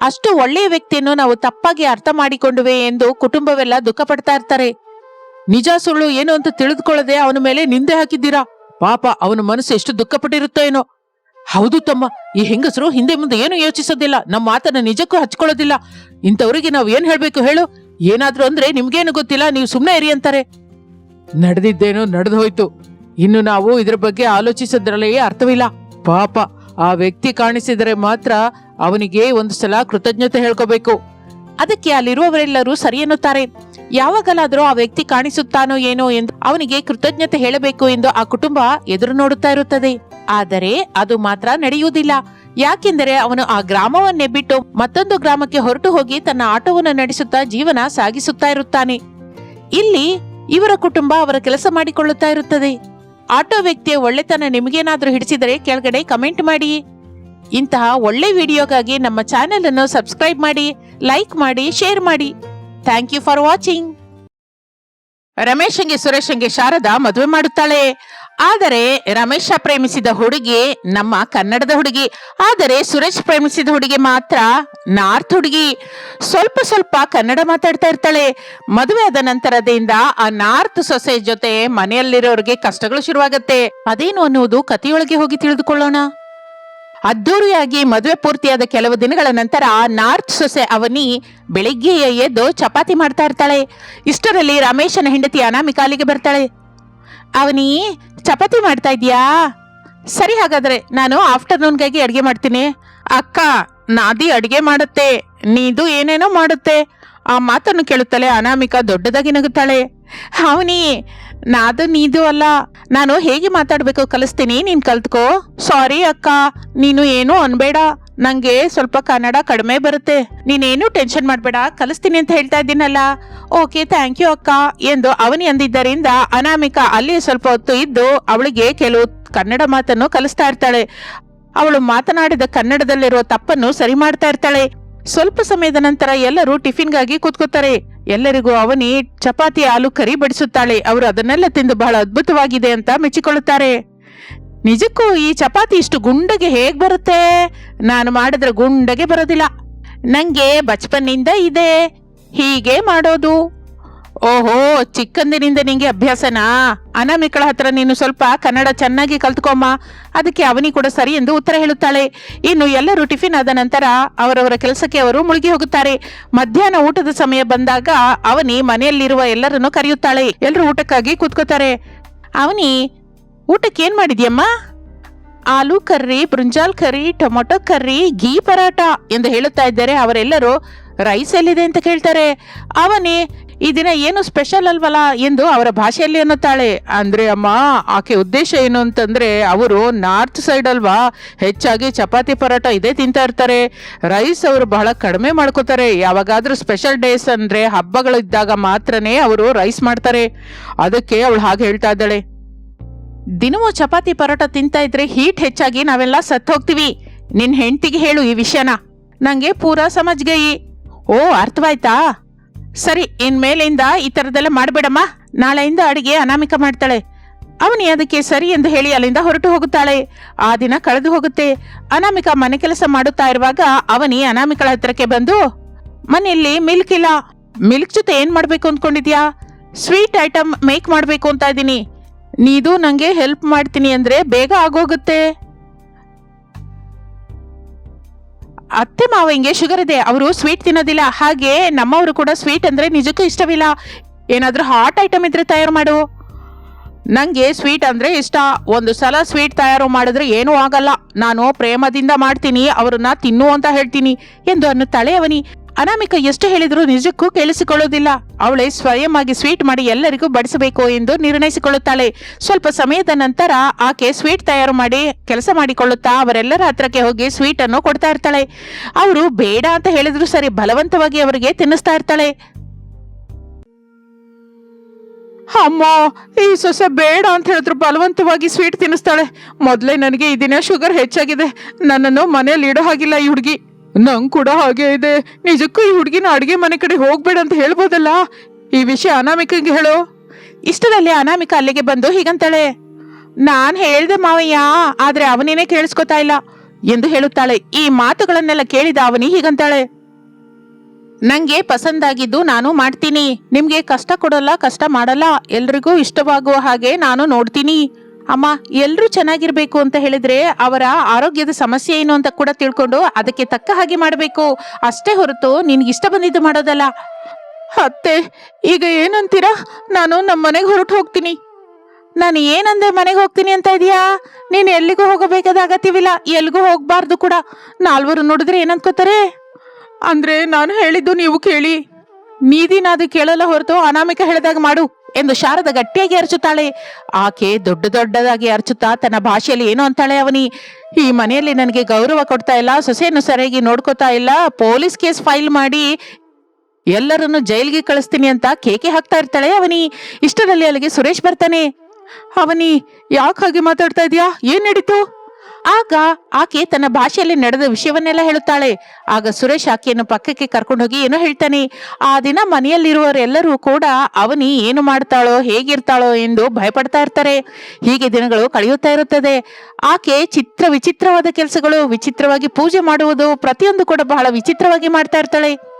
ಅಷ್ಟು ಒಳ್ಳೆಯ ವ್ಯಕ್ತಿಯನ್ನು ನಾವು ತಪ್ಪಾಗಿ ಅರ್ಥ ಮಾಡಿಕೊಂಡುವೆ ಎಂದು ಕುಟುಂಬವೆಲ್ಲ ದುಃಖ ಪಡ್ತಾ ಇರ್ತಾರೆ. ನಿಜ ಸುಳ್ಳು ಏನು ಅಂತ ತಿಳಿದುಕೊಳ್ಳದೆ ಅವನ ಮೇಲೆ ನಿಂದೆ ಹಾಕಿದ್ದೀರಾ? ಪಾಪ, ಅವನ ಮನಸ್ಸು ಎಷ್ಟು ದುಃಖಪಟ್ಟಿರುತ್ತೋ ಏನೋ. ಹೌದು ತಮ್ಮ, ಈ ಹೆಂಗಸರು ಹಿಂದೆ ಮುಂದೆ ಏನು ಯೋಚಿಸೋದಿಲ್ಲ, ನಮ್ಮ ಮಾತನ್ನ ನಿಜಕ್ಕೂ ಹಚ್ಕೊಳ್ಳೋದಿಲ್ಲ. ಇಂಥವರಿಗೆ ನಾವು ಏನ್ ಹೇಳ್ಬೇಕು ಹೇಳು? ಏನಾದ್ರೂ ಅಂದ್ರೆ ನಿಮ್ಗೇನು ಗೊತ್ತಿಲ್ಲ, ನೀವು ಸುಮ್ಮನೆ ಇರಿ ಅಂತಾರೆ. ನಡೆದಿದ್ದೇನೋ ನಡೆದು ಹೋಯ್ತು ಇನ್ನು ನಾವು ಇದ್ರ ಬಗ್ಗೆ ಆಲೋಚಿಸೋದ್ರಲ್ಲೇ ಅರ್ಥವಿಲ್ಲ. ಪಾಪ, ಆ ವ್ಯಕ್ತಿ ಕಾಣಿಸಿದರೆ ಮಾತ್ರ ಅವನಿಗೆ ಒಂದು ಸಲ ಕೃತಜ್ಞತೆ ಹೇಳ್ಕೋಬೇಕು. ಅದಕ್ಕೆ ಅಲ್ಲಿರುವವರೆಲ್ಲರೂ ಸರಿ ಎನ್ನುತ್ತಾರೆ. ಯಾವಾಗಲಾದರೂ ಆ ವ್ಯಕ್ತಿ ಕಾಣಿಸುತ್ತಾನೋ ಏನೋ ಎಂದು ಅವನಿಗೆ ಕೃತಜ್ಞತೆ ಹೇಳಬೇಕು ಎಂದು ಆ ಕುಟುಂಬ ಎದುರು ನೋಡುತ್ತಾ ಇರುತ್ತದೆ. ಆದರೆ ಅದು ಮಾತ್ರ ನಡೆಯುವುದಿಲ್ಲ. ಯಾಕೆಂದರೆ ಅವನು ಆ ಗ್ರಾಮವನ್ನೇ ಬಿಟ್ಟು ಮತ್ತೊಂದು ಗ್ರಾಮಕ್ಕೆ ಹೊರಟು ಹೋಗಿ ತನ್ನ ಆಟೋವನ್ನು ನಡೆಸುತ್ತಾ ಜೀವನ ಸಾಗಿಸುತ್ತಾ ಇರುತ್ತಾನೆ. ಇಲ್ಲಿ ಇವರ ಕುಟುಂಬ ಅವರ ಕೆಲಸ ಮಾಡಿಕೊಳ್ಳುತ್ತಾ ಇರುತ್ತದೆ. ಆಟೋ ವ್ಯಕ್ತಿಯ ಒಳ್ಳೆತನ ನಿಮಗೇನಾದ್ರೂ ಹಿಡಿಸಿದರೆ ಕೆಳಗಡೆ ಕಮೆಂಟ್ ಮಾಡಿ. ಇಂತಹ ಒಳ್ಳೆ ವಿಡಿಯೋಗಾಗಿ ನಮ್ಮ ಚಾನೆಲ್ ಅನ್ನು ಸಬ್ಸ್ಕ್ರೈಬ್ ಮಾಡಿ, ಲೈಕ್ ಮಾಡಿ, ಶೇರ್ ಮಾಡಿ. ಥ್ಯಾಂಕ್ ಯು ಫಾರ್ ವಾಚಿಂಗ್ ರಮೇಶಂಗೆ, ಸುರೇಶಂಗೆ ಶಾರದಾ ಮದುವೆ ಮಾಡುತ್ತಾಳೆ. ಆದರೆ ರಮೇಶ ಪ್ರೇಮಿಸಿದ ಹುಡುಗಿ ನಮ್ಮ ಕನ್ನಡದ ಹುಡುಗಿ. ಆದರೆ ಸುರೇಶ್ ಪ್ರೇಮಿಸಿದ ಹುಡುಗಿ ಮಾತ್ರ ನಾರ್ತ್ ಹುಡುಗಿ. ಸ್ವಲ್ಪ ಸ್ವಲ್ಪ ಕನ್ನಡ ಮಾತಾಡ್ತಾ ಇರ್ತಾಳೆ. ಮದುವೆ ಆದ ನಂತರದಿಂದ ಆ ನಾರ್ತ್ ಸೊಸೆ ಜೊತೆ ಮನೆಯಲ್ಲಿರೋರಿಗೆ ಕಷ್ಟಗಳು ಶುರುವಾಗತ್ತೆ. ಅದೇನು ಅನ್ನುವುದು ಕಥೆಯೊಳಗೆ ಹೋಗಿ ತಿಳಿದುಕೊಳ್ಳೋಣ. ಅದ್ದೂರಿಯಾಗಿ ಮದುವೆ ಪೂರ್ತಿಯಾದ ಕೆಲವು ದಿನಗಳ ನಂತರ ನಾರ್ತ್ ಸೊಸೆ ಅವನಿ ಬೆಳಿಗ್ಗೆ ಎದ್ದು ಚಪಾತಿ ಮಾಡ್ತಾ ಇರ್ತಾಳೆ. ಇಷ್ಟರಲ್ಲಿ ರಮೇಶನ ಹೆಂಡತಿ ಅನಾಮಿಕಾಲಿಗೆ ಬರ್ತಾಳೆ. ಅವನಿ, ಚಪಾತಿ ಮಾಡ್ತಾ ಇದೀಯಾ ಸರಿ ಹಾಗಾದ್ರೆ ನಾನು ಆಫ್ಟರ್ನೂನ್ಗಾಗಿ ಅಡುಗೆ ಮಾಡ್ತೀನಿ. ಅಕ್ಕ, ನಾದಿ ಅಡುಗೆ ಮಾಡುತ್ತೆ. ನೀದು ಏನೇನೋ ಮಾಡುತ್ತೆ. ಆ ಮಾತನ್ನು ಕೇಳುತ್ತಲೇ ಅನಾಮಿಕ ದೊಡ್ಡದಾಗಿ ನಗುತ್ತಾಳೆ. ಅವನಿ ನಾದು ನೀದು ಅಲ್ಲ. ನಾನು ಹೇಗೆ ಮಾತಾಡಬೇಕು ಕಲಿಸ್ತೀನಿ, ನೀನು ಕಲ್ತ್ಕೋ. ಸಾರಿ ಅಕ್ಕ, ನೀನು ಏನು ಅನ್ಬೇಡ. ನಂಗೆ ಸ್ವಲ್ಪ ಕನ್ನಡ ಕಡಿಮೆ ಬರುತ್ತೆ. ನೀನೇನು ಟೆನ್ಷನ್ ಮಾಡಬೇಡ, ಕಲಿಸ್ತೀನಿ ಅಂತ ಹೇಳ್ತಾ ಇದ್ದೀನಲ್ಲ. ಓಕೆ, ಥ್ಯಾಂಕ್ ಯು ಅಕ್ಕ, ಎಂದು ಅವನಿ ಅಂದಿದ್ದರಿಂದ ಅನಾಮಿಕಾ ಅಲ್ಲಿ ಸ್ವಲ್ಪ ಹೊತ್ತು ಇದ್ದು ಅವಳಿಗೆ ಕೆಲವು ಕನ್ನಡ ಮಾತನ್ನು ಕಲಿಸ್ತಾ ಇರ್ತಾಳೆ. ಅವಳು ಮಾತನಾಡಿದ ಕನ್ನಡದಲ್ಲಿರುವ ತಪ್ಪನ್ನು ಸರಿ ಮಾಡ್ತಾ ಇರ್ತಾಳೆ. ಸ್ವಲ್ಪ ಸಮಯದ ನಂತರ ಎಲ್ಲರೂ ಟಿಫಿನ್ಗಾಗಿ ಕೂತ್ಕೋತಾರೆ ಎಲ್ಲರಿಗೂ ಅವನಿ ಚಪಾತಿ ಆಲೂ ಕರಿ ಬಡಿಸುತ್ತಾಳೆ. ಅವರು ಅದನ್ನೆಲ್ಲ ತಿಂದು ಬಹಳ ಅದ್ಭುತವಾಗಿದೆ ಅಂತ ಮೆಚ್ಚಿಕೊಳ್ಳುತ್ತಾರೆ. ನಿಜಕ್ಕೂ ಈ ಚಪಾತಿ ಇಷ್ಟು ಗುಂಡಗೆ ಹೇಗ್ ಬರುತ್ತೆ? ನಾನು ಮಾಡಿದ್ರೆ ಗುಂಡಗೆ ಬರೋದಿಲ್ಲ. ನಂಗೆ ಬಚ್ಪನ್ನಿಂದ ಇದೆ. ಹೀಗೆ ಮಾಡೋದು. ಓಹೋ, ಚಿಕ್ಕಂದಿನಿಂದ ನಿಂಗೆ ಅಭ್ಯಾಸನಾ? ಅನಾಮಿಕಳ ಹತ್ರ ನೀನು ಸ್ವಲ್ಪ ಕನ್ನಡ ಚೆನ್ನಾಗಿ ಕಲ್ತ್ಕೊಮ್ಮ. ಅದಕ್ಕೆ ಅವನಿ ಕೂಡ ಸರಿ ಎಂದು ಉತ್ತರ ಹೇಳುತ್ತಾಳೆ. ಇನ್ನು ಎಲ್ಲರೂ ಟಿಫಿನ್ ಆದ ನಂತರ ಅವರವರ ಕೆಲಸಕ್ಕೆ ಅವರು ಮುಳುಗಿ ಹೋಗುತ್ತಾರೆ. ಮಧ್ಯಾಹ್ನ ಊಟದ ಸಮಯ ಬಂದಾಗ ಅವನಿ ಮನೆಯಲ್ಲಿರುವ ಎಲ್ಲರನ್ನು ಕರೆಯುತ್ತಾಳೆ. ಎಲ್ಲರೂ ಊಟಕ್ಕಾಗಿ ಕೂತ್ಕೋತಾರೆ. ಅವನಿ, ಊಟಕ್ಕೆ ಏನ್ ಮಾಡಿದ್ಯಮ್ಮ? Aloo curry, brinjal curry, tomato curry ghee paratha ಎಂದು ಹೇಳುತ್ತಾ ಇದ್ದಾರೆ ಅವರೆಲ್ಲರೂ, ರೈಸ್ ಎಲ್ಲಿದೆ? ಅಂತ ಕೇಳ್ತಾರೆ. ಅವನೇ ಈ ದಿನ ಏನು ಸ್ಪೆಷಲ್ ಅಲ್ವಲ್ಲ ಎಂದು ಅವರ ಭಾಷೆಯಲ್ಲಿ ಅನ್ನುತ್ತಾಳೆ. ಅಂದ್ರೆ ಅಮ್ಮ, ಆಕೆ ಉದ್ದೇಶ ಏನು ಅಂತಂದ್ರೆ ಅವರು ನಾರ್ತ್ ಸೈಡ್ ಅಲ್ವಾ, ಹೆಚ್ಚಾಗಿ ಚಪಾತಿ ಪರೋಟ ಇದೇ ತಿಂತಾ ಇರ್ತಾರೆ. ರೈಸ್ ಅವರು ಬಹಳ ಕಡಿಮೆ ಮಾಡ್ಕೋತಾರೆ. ಯಾವಾಗಾದ್ರೂ ಸ್ಪೆಷಲ್ ಡೇಸ್ ಅಂದ್ರೆ ಹಬ್ಬಗಳು ಇದ್ದಾಗ ಮಾತ್ರನೇ ಅವರು ರೈಸ್ ಮಾಡ್ತಾರೆ. ಅದಕ್ಕೆ ಅವಳು ಹಾಗೆ ಹೇಳ್ತಾ ಇದ್ದಾಳೆ. ದಿನವೂ ಚಪಾತಿ ಪರೋಟ ತಿಂತಾ ಇದ್ರೆ ಹೀಟ್ ಹೆಚ್ಚಾಗಿ ನಾವೆಲ್ಲ ಸತ್ತು ಹೋಗ್ತೀವಿ. ನಿನ್ ಹೆಂಡತಿಗೆ ಹೇಳು ಈ ವಿಷಯನ. ನನಗೆ ಪೂರಾ ಸಮಜ್ಗೈ ಓ, ಅರ್ಥವಾಯ್ತಾ? ಸರಿ ಇನ್ಮೇಲಿಂದ ಈ ಥರದ್ದೆಲ್ಲ ಮಾಡಬೇಡಮ್ಮ. ನಾಳೆಯಿಂದ ಅಡಿಗೆ ಅನಾಮಿಕ ಮಾಡ್ತಾಳೆ. ಅವನಿ ಅದಕ್ಕೆ ಸರಿ ಎಂದು ಹೇಳಿ ಅಲ್ಲಿಂದ ಹೊರಟು ಹೋಗುತ್ತಾಳೆ. ಆ ದಿನ ಕಳೆದು ಹೋಗುತ್ತೆ. ಅನಾಮಿಕ ಮನೆ ಕೆಲಸ ಮಾಡುತ್ತಾ ಇರುವಾಗ ಅವನಿ ಅನಾಮಿಕಳ ಹತ್ರಕ್ಕೆ ಬಂದು, ಮನೆಯಲ್ಲಿ ಮಿಲ್ಕ್ ಇಲ್ಲ. ಮಿಲ್ಕ್ ಜೊತೆ ಏನು ಮಾಡಬೇಕು ಅಂದ್ಕೊಂಡಿದ್ಯಾ? ಸ್ವೀಟ್ ಐಟಮ್ ಮೇಕ್ ಮಾಡಬೇಕು ಅಂತ ಇದ್ದೀನಿ. ನೀದು ನನಗೆ ಹೆಲ್ಪ್ ಮಾಡ್ತೀನಿ ಅಂದ್ರೆ ಬೇಗ ಆಗೋಗುತ್ತೆ. ಅತ್ತೆ ಮಾವಂಗೆ ಶುಗರ್ ಇದೆ, ಅವರು ಸ್ವೀಟ್ ತಿನ್ನೋದಿಲ್ಲ. ಹಾಗೆ ನಮ್ಮವರು ಕೂಡ ಸ್ವೀಟ್ ಅಂದ್ರೆ ನಿಜಕ್ಕೂ ಇಷ್ಟವಿಲ್ಲ. ಏನಾದರೂ ಹಾಟ್ ಐಟಮ್ ಇದ್ರೆ ತಯಾರು ಮಾಡು. ನನಗೆ ಸ್ವೀಟ್ ಅಂದ್ರೆ ಇಷ್ಟ. ಒಂದು ಸಲ ಸ್ವೀಟ್ ತಯಾರು ಮಾಡಿದ್ರೆ ಏನೂ ಆಗಲ್ಲ. ನಾನು ಪ್ರೇಮದಿಂದ ಮಾಡ್ತೀನಿ, ಅವ್ರನ್ನ ತಿನ್ನು ಅಂತ ಹೇಳ್ತೀನಿ ಎಂದು ಅನ್ನುತ್ತಾಳೆ ಅವನಿ. ಅನಾಮಿಕ ಎಷ್ಟು ಹೇಳಿದರೂ ನಿಜಕ್ಕೂ ಕೇಳಿಸಿಕೊಳ್ಳೋದಿಲ್ಲ. ಅವಳೇ ಸ್ವಯಂ ಆಗಿ ಸ್ವೀಟ್ ಮಾಡಿ ಎಲ್ಲರಿಗೂ ಬಡಿಸಬೇಕು ಎಂದು ನಿರ್ಣಯಿಸಿಕೊಳ್ಳುತ್ತಾಳೆ. ಸ್ವಲ್ಪ ಸಮಯದ ನಂತರ ಆಕೆ ಸ್ವೀಟ್ ತಯಾರು ಮಾಡಿ ಕೆಲಸ ಮಾಡಿಕೊಳ್ಳುತ್ತಾ ಅವರೆಲ್ಲರ ಹತ್ರಕ್ಕೆ ಹೋಗಿ ಸ್ವೀಟ್ ಅನ್ನು ಕೊಡ್ತಾ ಇರ್ತಾಳೆ. ಅವರು ಬೇಡ ಅಂತ ಹೇಳಿದ್ರು ಸರಿ, ಬಲವಂತವಾಗಿ ಅವರಿಗೆ ತಿನ್ನಿಸ್ತಾ ಇರ್ತಾಳೆ. ಅಮ್ಮ, ಈ ಸೊಸೆ ಬೇಡ ಅಂತ ಹೇಳಿದ್ರು ಬಲವಂತವಾಗಿ ಸ್ವೀಟ್ ತಿನ್ನಿಸ್ತಾಳೆ. ಮೊದಲೇ ನನಗೆ ಈ ದಿನ ಶುಗರ್ ಹೆಚ್ಚಾಗಿದೆ. ನನ್ನನ್ನು ಮನೆಯಲ್ಲಿ ಇಡೋ ಹಾಗಿಲ್ಲ ಈ ಹುಡುಗಿ. ನಂಗೆ ಕೂಡ ಹಾಗೆ ಇದೆ. ನಿಜಕ್ಕೂ ಈ ಹುಡುಗಿನ ಅಡುಗೆ ಮನೆ ಕಡೆ ಹೋಗ್ಬೇಡ ಅಂತ ಹೇಳ್ಬೋದಲ್ಲ? ಈ ವಿಷಯ ಅನಾಮಿಕಂಗೆ ಹೇಳು. ಇಷ್ಟದಲ್ಲಿ ಅನಾಮಿಕ ಅಲ್ಲಿಗೆ ಬಂದು ಹೀಗಂತಾಳೆ. ನಾನ್ ಹೇಳ್ದೆ ಮಾವಯ್ಯ, ಆದ್ರೆ ಅವನೇನೆ ಕೇಳಿಸ್ಕೊತಾ ಇಲ್ಲ ಎಂದು ಹೇಳುತ್ತಾಳೆ. ಈ ಮಾತುಗಳನ್ನೆಲ್ಲ ಕೇಳಿದ ಅವನಿ ಹೀಗಂತಾಳೆ. ನಂಗೆ ಪಸಂದಾಗಿದ್ದು ನಾನು ಮಾಡ್ತೀನಿ. ನಿಮ್ಗೆ ಕಷ್ಟ ಕೊಡಲ್ಲ, ಕಷ್ಟ ಮಾಡಲ್ಲ. ಎಲ್ರಿಗೂ ಇಷ್ಟವಾಗುವ ಹಾಗೆ ನಾನು ನೋಡ್ತೀನಿ. ಅಮ್ಮ ಎಲ್ಲರೂ ಚೆನ್ನಾಗಿರ್ಬೇಕು ಅಂತ ಹೇಳಿದ್ರೆ ಅವರ ಆರೋಗ್ಯದ ಸಮಸ್ಯೆ ಏನು ಅಂತ ಕೂಡ ತಿಳ್ಕೊಂಡು ಅದಕ್ಕೆ ತಕ್ಕ ಹಾಗೆ ಮಾಡಬೇಕು. ಅಷ್ಟೇ ಹೊರತು ನಿನ್ಗೆ ಇಷ್ಟ ಬಂದಿದ್ದು ಮಾಡೋದಲ್ಲ. ಅತ್ತೆ, ಈಗ ಏನಂತೀರಾ? ನಾನು ನಮ್ಮ ಮನೆಗೆ ಹೊರಟು ಹೋಗ್ತೀನಿ. ನಾನು ಏನಂದೆ ಮನೆಗೆ ಹೋಗ್ತೀನಿ ಅಂತ ಇದೀಯಾ? ನೀನು ಎಲ್ಲಿಗೂ ಹೋಗಬೇಕಾದ ಅಗತ್ಯವಿಲ್ಲ. ಎಲ್ಲಿಗೂ ಹೋಗಬಾರ್ದು ಕೂಡ. ನಾಲ್ವರು ನೋಡಿದ್ರೆ ಏನಂದ್ಕೋತಾರೆ ಅಂದ್ರೆ ನಾನು ಹೇಳಿದ್ದು ನೀವು ಕೇಳಿ. ನೀದಿನಾದು ಕೇಳಲ್ಲ ಹೊರತು ಅನಾಮಿಕ ಹೇಳಿದಾಗ ಮಾಡು. ಎಂದು ಶಾರದ ಗಟ್ಟಿಯಾಗಿ ಅರಚುತ್ತಾಳೆ. ಆಕೆ ದೊಡ್ಡ ದೊಡ್ಡದಾಗಿ ಅರಚುತ್ತಾ ತನ್ನ ಭಾಷೆಯಲ್ಲಿ ಏನು ಅಂತಾಳೆ ಅವನಿ? ಈ ಮನೆಯಲ್ಲಿ ನನಗೆ ಗೌರವ ಕೊಡ್ತಾ ಇಲ್ಲ, ಸೊಸೆಯನ್ನು ಸರಿಯಾಗಿ ನೋಡ್ಕೋತಾ ಇಲ್ಲ, ಪೊಲೀಸ್ ಕೇಸ್ ಫೈಲ್ ಮಾಡಿ ಎಲ್ಲರನ್ನು ಜೈಲಿಗೆ ಕಳಿಸ್ತೀನಿ ಅಂತ ಕೇಕೆ ಹಾಕ್ತಾ ಇರ್ತಾಳೆ ಅವನಿ. ಇಷ್ಟರಲ್ಲಿ ಅಲ್ಲಿಗೆ ಸುರೇಶ್ ಬರ್ತಾನೆ. ಅವನಿ, ಯಾಕೆ ಹಾಗೆ ಮಾತಾಡ್ತಾ ಇದೀಯಾ? ಏನ್ ನಡೀತು? ಆಗ ಆಕೆ ತನ್ನ ಭಾಷೆಯಲ್ಲಿ ನಡೆದ ವಿಷಯವನ್ನೆಲ್ಲ ಹೇಳುತ್ತಾಳೆ. ಆಗ ಸುರೇಶ್ ಆಕೆಯನ್ನು ಪಕ್ಕಕ್ಕೆ ಕರ್ಕೊಂಡೋಗಿ ಏನೋ ಹೇಳ್ತಾನೆ. ಆ ದಿನ ಮನೆಯಲ್ಲಿರುವವರೆಲ್ಲರೂ ಕೂಡ ಅವನಿ ಏನು ಮಾಡ್ತಾಳೋ, ಹೇಗಿರ್ತಾಳೋ ಎಂದು ಭಯಪಡ್ತಾ ಇರ್ತಾರೆ. ಹೀಗೆ ದಿನಗಳು ಕಳೆಯುತ್ತಾ ಇರುತ್ತದೆ. ಆಕೆ ಚಿತ್ರ ವಿಚಿತ್ರವಾದ ಕೆಲಸಗಳು, ವಿಚಿತ್ರವಾಗಿ ಪೂಜೆ ಮಾಡುವುದು ಪ್ರತಿಯೊಂದು ಕೂಡ ಬಹಳ ವಿಚಿತ್ರವಾಗಿ ಮಾಡ್ತಾ ಇರ್ತಾಳೆ.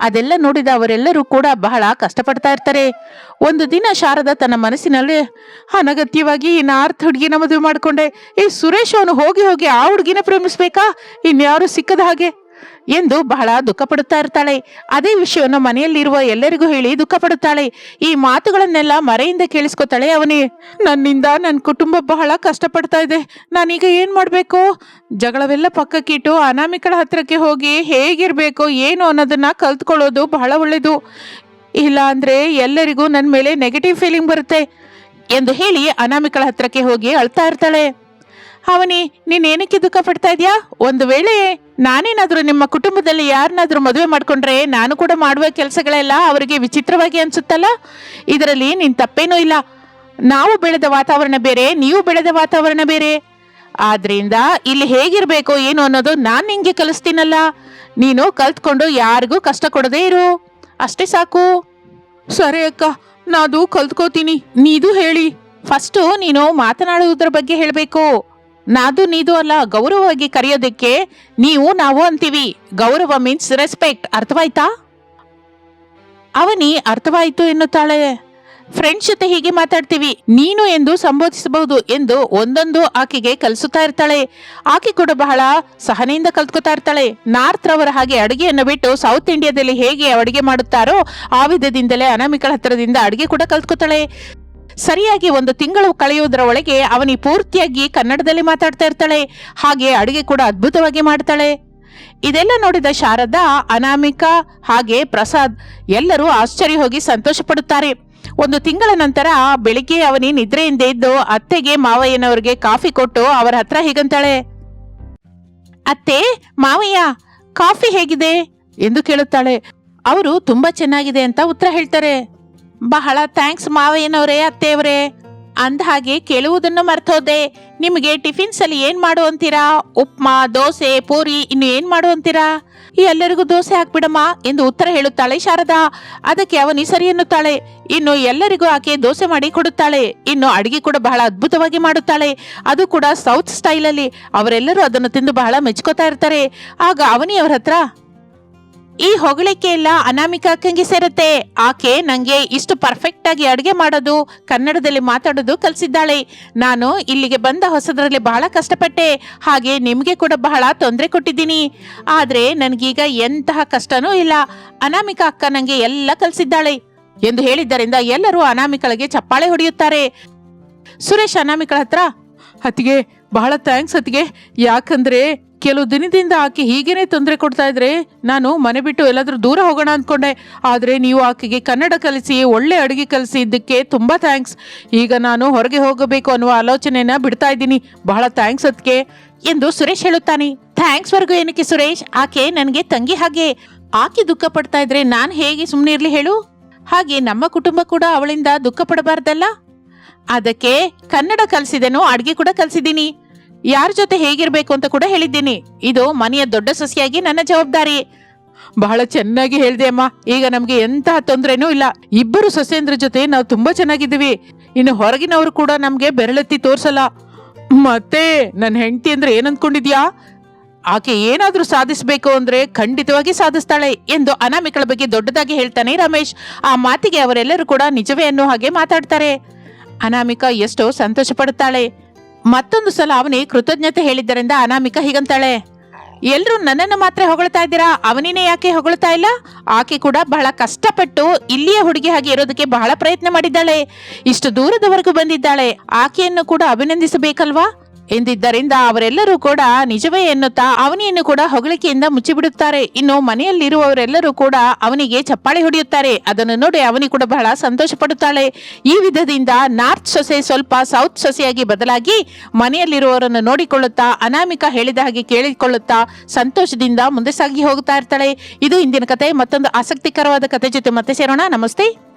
ಅದೆಲ್ಲ ನೋಡಿದ ಅವರೆಲ್ಲರೂ ಕೂಡ ಬಹಳ ಕಷ್ಟಪಡ್ತಾ ಇರ್ತಾರೆ. ಒಂದು ದಿನ ಶಾರದಾ ತನ್ನ ಮನಸ್ಸಿನಲ್ಲಿ ಅನಗತ್ಯವಾಗಿ ನಾರ್ತ್ ಹುಡುಗಿನ ಮದುವೆ ಮಾಡಿಕೊಂಡೆ. ಈ ಸುರೇಶ್ ಅವನು ಹೋಗಿ ಹೋಗಿ ಆ ಹುಡುಗಿನ ಪ್ರೇಮಿಸ್ಬೇಕಾ? ಇನ್ಯಾರು ಸಿಕ್ಕದ ಹಾಗೆ? ಎಂದು ಬಹಳ ದುಃಖ ಪಡುತ್ತಾ ಇರ್ತಾಳೆ. ಅದೇ ವಿಷಯವನ್ನು ಮನೆಯಲ್ಲಿರುವ ಎಲ್ಲರಿಗೂ ಹೇಳಿ ದುಃಖ ಪಡುತ್ತಾಳೆ ಈ ಮಾತುಗಳನ್ನೆಲ್ಲ ಮರೆಯಿಂದ ಕೇಳಿಸ್ಕೊತಾಳೆ ಅವನೇ. ನನ್ನಿಂದ ನನ್ನ ಕುಟುಂಬ ಬಹಳ ಕಷ್ಟಪಡ್ತಾ ಇದೆ. ನಾನೀಗ ಏನ್ ಮಾಡ್ಬೇಕು? ಜಗಳವೆಲ್ಲ ಪಕ್ಕಕ್ಕಿಟ್ಟು ಅನಾಮಿಕಳ ಹತ್ರಕ್ಕೆ ಹೋಗಿ ಹೇಗಿರ್ಬೇಕು, ಏನು ಅನ್ನೋದನ್ನ ಕಲ್ತ್ಕೊಳ್ಳೋದು ಬಹಳ ಒಳ್ಳೆಯದು ಇಲ್ಲ ಅಂದ್ರೆ ಎಲ್ಲರಿಗೂ ನನ್ನ ಮೇಲೆ ನೆಗೆಟಿವ್ ಫೀಲಿಂಗ್ ಬರುತ್ತೆ ಎಂದು ಹೇಳಿ ಅನಾಮಿಕಳ ಹತ್ರಕ್ಕೆ ಹೋಗಿ ಅಳ್ತಾ ಇರ್ತಾಳೆ. ಅವನಿ ನೀನೇನಕ್ಕೆ ದುಃಖ ಪಡ್ತಾ ಇದೀಯಾ? ಒಂದು ವೇಳೆ ನಾನೇನಾದ್ರೂ ನಿಮ್ಮ ಕುಟುಂಬದಲ್ಲಿ ಯಾರನ್ನಾದ್ರೂ ಮದುವೆ ಮಾಡ್ಕೊಂಡ್ರೆ ನಾನು ಕೂಡ ಮಾಡುವ ಕೆಲಸಗಳೆಲ್ಲ ಅವರಿಗೆ ವಿಚಿತ್ರವಾಗಿ ಅನ್ಸುತ್ತಲ್ಲ? ಇದರಲ್ಲಿ ನಿನ್ ತಪ್ಪೇನೂ ಇಲ್ಲ. ನಾವು ಬೆಳೆದ ವಾತಾವರಣ ಬೇರೆ, ನೀವು ಬೆಳೆದ ವಾತಾವರಣ ಬೇರೆ. ಆದ್ರಿಂದ ಇಲ್ಲಿ ಹೇಗಿರ್ಬೇಕು ಏನು ಅನ್ನೋದು ನಾನು ನಿಂಗೆ ಕಲಿಸ್ತೀನಲ್ಲ. ನೀನು ಕಲ್ತ್ಕೊಂಡು ಯಾರಿಗೂ ಕಷ್ಟ ಕೊಡದೇ ಇರು. ಅಷ್ಟೇ ಸಾಕು. ಸರಿ ಅಕ್ಕ ನಾದು ಕಲ್ತ್ಕೋತೀನಿ. ನೀದು ಹೇಳಿ. ಫಸ್ಟು ನೀನು ಮಾತನಾಡುವುದರ ಬಗ್ಗೆ ಹೇಳಬೇಕು. ನಾದು ನೀದು ಅಲ್ಲ, ಗೌರವವಾಗಿ ಕರೆಯೋದಕ್ಕೆ ನೀವು ನಾವು ಅಂತೀವಿ. ಗೌರವ ಮೀನ್ಸ್ ರೆಸ್ಪೆಕ್ಟ್ ಅರ್ಥವಾಯ್ತಾ? ಅವನಿ, ಅರ್ಥವಾಯಿತು ಎನ್ನುತ್ತಾಳೆ. ಫ್ರೆಂಡ್ಸ್ ಜೊತೆ ಹೀಗೆ ಮಾತಾಡ್ತೀವಿ. ನೀನು ಎಂದು ಸಂಬೋಧಿಸಬಹುದು ಎಂದು ಒಂದೊಂದು ಆಕೆಗೆ ಕಲಿಸುತ್ತಾ ಇರ್ತಾಳೆ. ಆಕೆ ಕೂಡ ಬಹಳ ಸಹನೆಯಿಂದ ಕಲ್ತ್ಕೊತಾ ಇರ್ತಾಳೆ. ನಾರ್ತ್ ರವರ ಹಾಗೆ ಅಡುಗೆಯನ್ನು ಬಿಟ್ಟು ಸೌತ್ ಇಂಡಿಯಾದಲ್ಲಿ ಹೇಗೆ ಅಡುಗೆ ಮಾಡುತ್ತಾರೋ ಆ ವಿಧದಿಂದಲೇ ಅನಾಮಿಕಳ ಹತ್ತಿರದಿಂದ ಅಡುಗೆ ಕೂಡ ಕಲ್ತ್ಕೊತಾಳೆ. ಸರಿಯಾಗಿ ಒಂದು ತಿಂಗಳು ಕಳೆಯುವುದರ ಒಳಗೆ ಅವನಿ ಪೂರ್ತಿಯಾಗಿ ಕನ್ನಡದಲ್ಲಿ ಮಾತಾಡ್ತಾ ಇರ್ತಾಳೆ. ಹಾಗೆ ಅಡುಗೆ ಕೂಡ ಅದ್ಭುತವಾಗಿ ಮಾಡ್ತಾಳೆ. ಇದೆಲ್ಲ ನೋಡಿದ ಶಾರದಾ, ಅನಾಮಿಕಾ ಹಾಗೆ ಪ್ರಸಾದ್ ಎಲ್ಲರೂ ಆಶ್ಚರ್ಯ ಹೋಗಿ ಸಂತೋಷ ಪಡುತ್ತಾರೆ ಒಂದು ತಿಂಗಳ ನಂತರ ಬೆಳಿಗ್ಗೆ ಅವನಿ ನಿದ್ರೆಯಿಂದ ಇದ್ದು ಅತ್ತೆಗೆ ಮಾವಯ್ಯನವರಿಗೆ ಕಾಫಿ ಕೊಟ್ಟು ಅವರ ಹತ್ರ ಹೀಗಂತಾಳೆ. ಅತ್ತೆ, ಮಾವಯ್ಯ, ಕಾಫಿ ಹೇಗಿದೆ? ಎಂದು ಕೇಳುತ್ತಾಳೆ. ಅವರು ತುಂಬಾ ಚೆನ್ನಾಗಿದೆ ಅಂತ ಉತ್ತರ ಹೇಳ್ತಾರೆ. ಬಹಳ ಥ್ಯಾಂಕ್ಸ್ ಮಾವಯ್ಯನವರೇ, ಅತ್ತೆಯವರೇ. ಅಂದ ಹಾಗೆ ಕೇಳುವುದನ್ನು ಮರ್ತೋದೆ. ನಿಮಗೆ ಟಿಫಿನ್ಸಲ್ಲಿ ಏನು ಮಾಡು ಅಂತೀರಾ? ಉಪ್ಮಾ, ದೋಸೆ, ಪೂರಿ, ಇನ್ನು ಏನು ಮಾಡು ಅಂತೀರಾ? ಈ ಎಲ್ಲರಿಗೂ ದೋಸೆ ಹಾಕ್ಬಿಡಮ್ಮ ಎಂದು ಉತ್ತರ ಹೇಳುತ್ತಾಳೆ ಶಾರದಾ. ಅದಕ್ಕೆ ಅವನಿ ಸರಿ ಎನ್ನುತ್ತಾಳೆ. ಇನ್ನು ಎಲ್ಲರಿಗೂ ಆಕೆ ದೋಸೆ ಮಾಡಿ ಕೊಡುತ್ತಾಳೆ. ಇನ್ನು ಅಡಿಗೆ ಕೂಡ ಬಹಳ ಅದ್ಭುತವಾಗಿ ಮಾಡುತ್ತಾಳೆ. ಅದು ಕೂಡ ಸೌತ್ ಸ್ಟೈಲಲ್ಲಿ ಅವರೆಲ್ಲರೂ ಅದನ್ನು ತಿಂದು ಬಹಳ ಮೆಚ್ಕೋತಾ ಇರ್ತಾರೆ. ಆಗ ಅವನಿ ಅವರ ಹತ್ರ ಈ ಹೊಗಳಿಕೆ ಎಲ್ಲ ಅನಾಮಿಕ ಅಕ್ಕಂಗೆ ಸೇರುತ್ತೆ. ಆಕೆ ನಂಗೆ ಇಷ್ಟು ಪರ್ಫೆಕ್ಟ್ ಆಗಿ ಅಡುಗೆ ಮಾಡೋದು, ಕನ್ನಡದಲ್ಲಿ ಮಾತಾಡೋದು ಕಲಿಸಿದ್ದಾಳೆ. ನಾನು ಇಲ್ಲಿಗೆ ಬಂದ ಹೊಸದರಲ್ಲಿ ಬಹಳ ಕಷ್ಟಪಟ್ಟೆ. ಹಾಗೆ ನಿಮಗೆ ಕೂಡ ಬಹಳ ತೊಂದರೆ ಕೊಟ್ಟಿದ್ದೀನಿ. ಆದ್ರೆ ನನಗೀಗ ಎಂತಹ ಕಷ್ಟನೂ ಇಲ್ಲ. ಅನಾಮಿಕಾ ಅಕ್ಕ ನಂಗೆ ಎಲ್ಲ ಕಲಿಸಿದ್ದಾಳೆ. ಎಂದು ಹೇಳಿದ್ದರಿಂದ ಎಲ್ಲರೂ ಅನಾಮಿಕಳಿಗೆ ಚಪ್ಪಾಳೆ ಹೊಡೆಯುತ್ತಾರೆ. ಸುರೇಶ್ ಅನಾಮಿಕಳ ಹತ್ರ, ಅತ್ತಿಗೆ, ಬಹಳ ಥ್ಯಾಂಕ್ಸ್ ಅತ್ತಿಗೆ. ಯಾಕಂದ್ರೆ ಕೆಲವು ದಿನದಿಂದ ಆಕೆ ಹೀಗೇನೆ ತೊಂದರೆ ಕೊಡ್ತಾ ಇದ್ರೆ, ನಾನು ಮನೆ ಬಿಟ್ಟು ಎಲ್ಲಾದರೂ ದೂರ ಹೋಗೋಣ ಅಂದ್ಕೊಂಡೆ ಆದರೆ ನೀವು ಆಕೆಗೆ ಕನ್ನಡ ಕಲಿಸಿ, ಒಳ್ಳೆ ಅಡುಗೆ ಕಲಿಸಿ ಇದ್ದಕ್ಕೆ ತುಂಬ ಥ್ಯಾಂಕ್ಸ್ ಈಗ ನಾನು ಹೊರಗೆ ಹೋಗಬೇಕು ಅನ್ನುವ ಆಲೋಚನೆನ ಬಿಡ್ತಾ ಇದ್ದೀನಿ. ಬಹಳ ಥ್ಯಾಂಕ್ಸ್ ಅದಕ್ಕೆ ಎಂದು ಸುರೇಶ್ ಹೇಳುತ್ತಾನೆ. ಥ್ಯಾಂಕ್ಸ್ ವರ್ಗು ಏನಕ್ಕೆ ಸುರೇಶ್? ಆಕೆ ನನಗೆ ತಂಗಿ ಹಾಗೆ. ಆಕೆ ದುಃಖ ಪಡ್ತಾ ಇದ್ರೆ ನಾನು ಹೇಗೆ ಸುಮ್ಮನೆ ಇರ್ಲಿ ಹೇಳು? ಹಾಗೆ ನಮ್ಮ ಕುಟುಂಬ ಕೂಡ ಅವಳಿಂದ ದುಃಖ ಪಡಬಾರ್ದಲ್ಲ? ಅದಕ್ಕೆ ಕನ್ನಡ ಕಲಿಸಿದೆನು ಅಡ್ಗೆ ಕೂಡ ಕಲಿಸಿದ್ದೀನಿ. ಯಾರ ಜೊತೆ ಹೇಗಿರ್ಬೇಕು ಅಂತ ಕೂಡ ಹೇಳಿದ್ದೀನಿ. ಇದು ಮನೆಯ ದೊಡ್ಡ ಸೊಸೆಯಾಗಿ ನನ್ನ ಜವಾಬ್ದಾರಿ. ಬಹಳ ಚೆನ್ನಾಗಿ ಹೇಳಿದೆ ಅಮ್ಮ. ಈಗ ನಮ್ಗೆ ಎಂತಹ ತೊಂದರೆನೂ ಇಲ್ಲ. ಇಬ್ಬರು ಸೊಸೆಯಂದ್ರ ಜೊತೆ ನಾವು ತುಂಬಾ ಚೆನ್ನಾಗಿದ್ದೀವಿ. ಇನ್ನು ಹೊರಗಿನವರು ಕೂಡ ನಮ್ಗೆ ಬೆರಳೆತ್ತಿ ತೋರ್ಸಲ್ಲ. ಮತ್ತೆ ನನ್ನ ಹೆಂಡತಿ ಅಂದ್ರೆ ಏನ್ ಅನ್ಕೊಂಡಿದ್ಯಾ ಆಕೆ ಏನಾದ್ರೂ ಸಾಧಿಸಬೇಕು ಅಂದ್ರೆ ಖಂಡಿತವಾಗಿ ಸಾಧಿಸ್ತಾಳೆ ಎಂದು ಅನಾಮಿಕಳ ಬಗ್ಗೆ ದೊಡ್ಡದಾಗಿ ಹೇಳ್ತಾನೆ ರಮೇಶ್. ಆ ಮಾತಿಗೆ ಅವರೆಲ್ಲರೂ ಕೂಡ ನಿಜವೇ ಅನ್ನೋ ಹಾಗೆ ಮಾತಾಡ್ತಾರೆ. ಅನಾಮಿಕಾ ಎಷ್ಟೋ ಸಂತೋಷ ಪಡುತ್ತಾಳೆ ಮತ್ತೊಂದು ಸಲ ಅವನಿ ಕೃತಜ್ಞತೆ ಹೇಳಿದ್ದರಿಂದ ಅನಾಮಿಕ ಹೀಗಂತಾಳೆ. ಎಲ್ಲರೂ ನನ್ನನ್ನು ಮಾತ್ರ ಹೊಗಳ್ತಾ ಇದ್ದೀರಾ? ಅವನಿನೇ ಯಾಕೆ ಹೊಗಳ್ತಾ ಇಲ್ಲ? ಆಕೆ ಕೂಡ ಬಹಳ ಕಷ್ಟಪಟ್ಟು ಇಲ್ಲಿಯ ಹುಡುಗಿ ಹಾಗೆ ಇರೋದಕ್ಕೆ ಬಹಳ ಪ್ರಯತ್ನ ಮಾಡಿದ್ದಾಳೆ. ಇಷ್ಟು ದೂರದವರೆಗೂ ಬಂದಿದ್ದಾಳೆ. ಆಕೆಯನ್ನು ಕೂಡ ಅಭಿನಂದಿಸಬೇಕಲ್ವಾ? ಎಂದಿದ್ದರಿಂದ ಅವರೆಲ್ಲರೂ ಕೂಡ ನಿಜವೇ ಎನ್ನುತ್ತಾ ಅವನಿಯನ್ನು ಕೂಡ ಹೊಗಳಿಕೆಯಿಂದ ಮುಚ್ಚಿಬಿಡುತ್ತಾರೆ. ಇನ್ನು ಮನೆಯಲ್ಲಿರುವವರೆಲ್ಲರೂ ಕೂಡ ಅವನಿಗೆ ಚಪ್ಪಾಳೆ ಹೊಡೆಯುತ್ತಾರೆ. ಅದನ್ನು ನೋಡಿ ಅವನಿ ಕೂಡ ಬಹಳ ಸಂತೋಷ ಪಡುತ್ತಾಳೆ ಈ ವಿಧದಿಂದ ನಾರ್ತ್ ಸೊಸೆ ಸ್ವಲ್ಪ ಸೌತ್ ಸೊಸೆಯಾಗಿ ಬದಲಾಗಿ ಮನೆಯಲ್ಲಿರುವವರನ್ನು ನೋಡಿಕೊಳ್ಳುತ್ತಾ, ಅನಾಮಿಕಾ ಹೇಳಿದ ಹಾಗೆ ಕೇಳಿಕೊಳ್ಳುತ್ತಾ, ಸಂತೋಷದಿಂದ ಮುಂದೆ ಸಾಗಿ ಹೋಗುತ್ತಾ ಇರ್ತಾಳೆ. ಇದು ಇಂದಿನ ಕತೆ. ಮತ್ತೊಂದು ಆಸಕ್ತಿಕರವಾದ ಕತೆ ಜೊತೆ ಮತ್ತೆ ಸೇರೋಣ. ನಮಸ್ತೆ.